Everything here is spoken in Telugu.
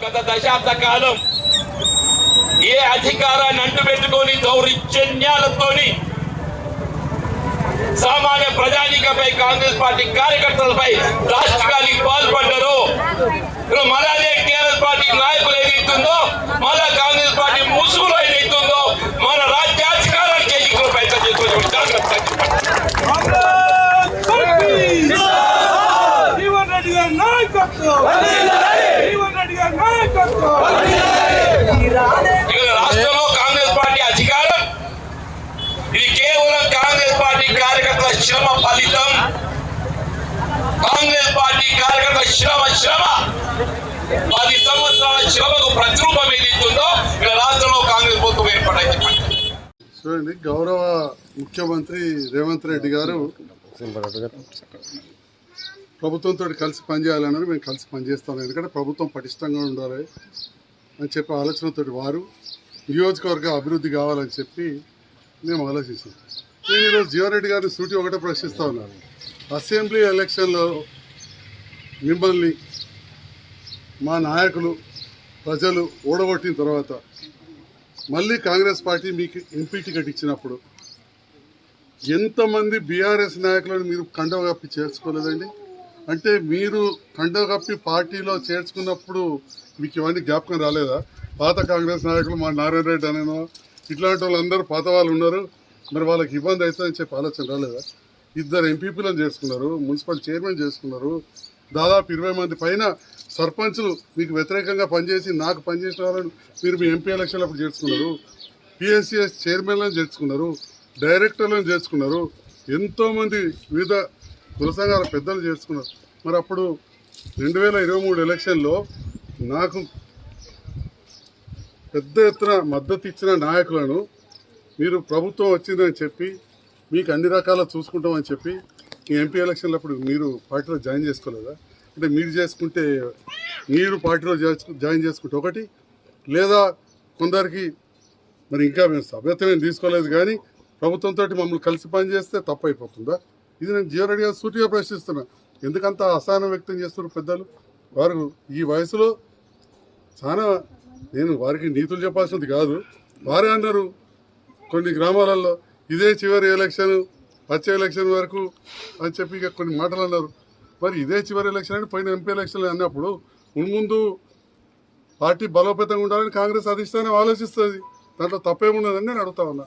గత దశాబ్ద కాలం ఏ అధికారాన్ని అంటుపెట్టుకొని దౌర్జన్యాలతోని సామాన్య ప్రజానికపై కాంగ్రెస్ పార్టీ కార్యకర్తలపై రాష్ట్రానికి పాల్పడ్డారు? ఇప్పుడు మళ్ళీ టీఆర్ఎస్ పార్టీ నాయకులు ఏదైతుందో మళ్ళా కాంగ్రెస్ పార్టీ ముసుగులో ఏదైతుందో మన రాజ్యాధికారాన్ని చేజిక్కులు ప్రయత్నం చేసుకుని జాగ్రత్త నాయకత్వం జీవన్ రెడ్డి గారి నాయకత్వం ఇక్కడ రాష్ట్రంలో కాంగ్రెస్ పార్టీ అధికారం. ఇది కేవలం కాంగ్రెస్ పార్టీ కార్యకర్తల శ్రమ ఫలితం. కాంగ్రెస్ పార్టీ కార్యకర్తల శ్రమ శ్రమ. పది సంవత్సరాల శ్రమకు ప్రతిరూపం ఏదైతుందో ఇక్కడ రాష్ట్రంలో కాంగ్రెస్ ప్రభుత్వం ఏర్పడైంది చూడండి గౌరవ ముఖ్యమంత్రి రేవంత్ రెడ్డి గారు. ప్రభుత్వంతో కలిసి పనిచేయాలన్నారు మేము కలిసి పనిచేస్తాం. ఎందుకంటే ప్రభుత్వం పటిష్టంగా ఉండాలి అని చెప్పి ఆలోచనతో వారు నియోజకవర్గ అభివృద్ధి కావాలని చెప్పి మేము ఆలోచించాం. నేను ఈరోజు జీవారెడ్డి గారిని సూటి ఒకటే ప్రశ్నిస్తూ ఉన్నాను. అసెంబ్లీ ఎలక్షన్లో మిమ్మల్ని మా నాయకులు ప్రజలు ఓడగొట్టిన తర్వాత మళ్ళీ కాంగ్రెస్ పార్టీ మీకు ఎంపీ టికెట్ ఇచ్చినప్పుడు ఎంతమంది బీఆర్ఎస్ నాయకులను మీరు కండవ కప్పి చేర్చుకోలేదండి? అంటే మీరు కండో కప్పి పార్టీలో చేర్చుకున్నప్పుడు మీకు ఇవన్నీ జ్ఞాపకం రాలేదా? పాత కాంగ్రెస్ నాయకులు మా నారాయణ రెడ్డి అనేనో ఇట్లాంటి వాళ్ళందరూ పాత వాళ్ళు ఉన్నారు. మరి వాళ్ళకి ఇబ్బంది అవుతుందని చెప్పి ఆలోచన రాలేదా? ఇద్దరు ఎంపీపీలను చేసుకున్నారు మున్సిపల్ చైర్మన్ చేసుకున్నారు. దాదాపు ఇరవై మంది పైన సర్పంచులు మీకు వ్యతిరేకంగా పనిచేసి నాకు పనిచేసిన వాళ్ళని మీరు మీ ఎంపీ ఎలక్షన్లు అప్పుడు చేర్చుకున్నారు. పిఎస్సిఎస్ చైర్మన్లను చేర్చుకున్నారు డైరెక్టర్లను చేర్చుకున్నారు. ఎంతోమంది వివిధ కుల సంఘాల పెద్దలు చేర్చుకున్నారు మరి అప్పుడు రెండు వేల ఇరవై మూడు ఎలక్షన్లో నాకు పెద్ద ఎత్తున మద్దతు ఇచ్చిన నాయకులను మీరు ప్రభుత్వం వచ్చిందని చెప్పి మీకు అన్ని రకాల చూసుకుంటామని చెప్పి ఈ ఎంపీ ఎలక్షన్లు అప్పుడు మీరు పార్టీలో జాయిన్ చేసుకోలేదా? అంటే మీరు చేసుకుంటే మీరు పార్టీలో జాయిన్ చేసుకుంటే ఒకటి లేదా కొందరికి మరి ఇంకా మేము సభ్యత్వం తీసుకోలేదు కానీ ప్రభుత్వంతో మమ్మల్ని కలిసి పనిచేస్తే తప్పు అయిపోతుందా ఇది నేను జీవరెడ్డి గారు సూటిగా ప్రశ్నిస్తున్నా. ఎందుకంత అసహనం వ్యక్తం చేస్తున్నారు పెద్దలు? వారు ఈ వయసులో చాలా నేను వారికి నీతులు చెప్పాల్సింది కాదు. వారే అన్నారు కొన్ని గ్రామాలలో ఇదే చివరి ఎలక్షన్ వచ్చే ఎలక్షన్ వరకు అని చెప్పి ఇక కొన్ని మాటలు అన్నారు. మరి ఇదే చివరి ఎలక్షన్ అని పైన ఎంపీ ఎలక్షన్ అన్నప్పుడు ముందు పార్టీ బలోపేతంగా ఉండాలని కాంగ్రెస్ అధిష్టానం ఆలోచిస్తుంది. దాంట్లో తప్పేమున్నదని నేను అడుగుతా ఉన్నా.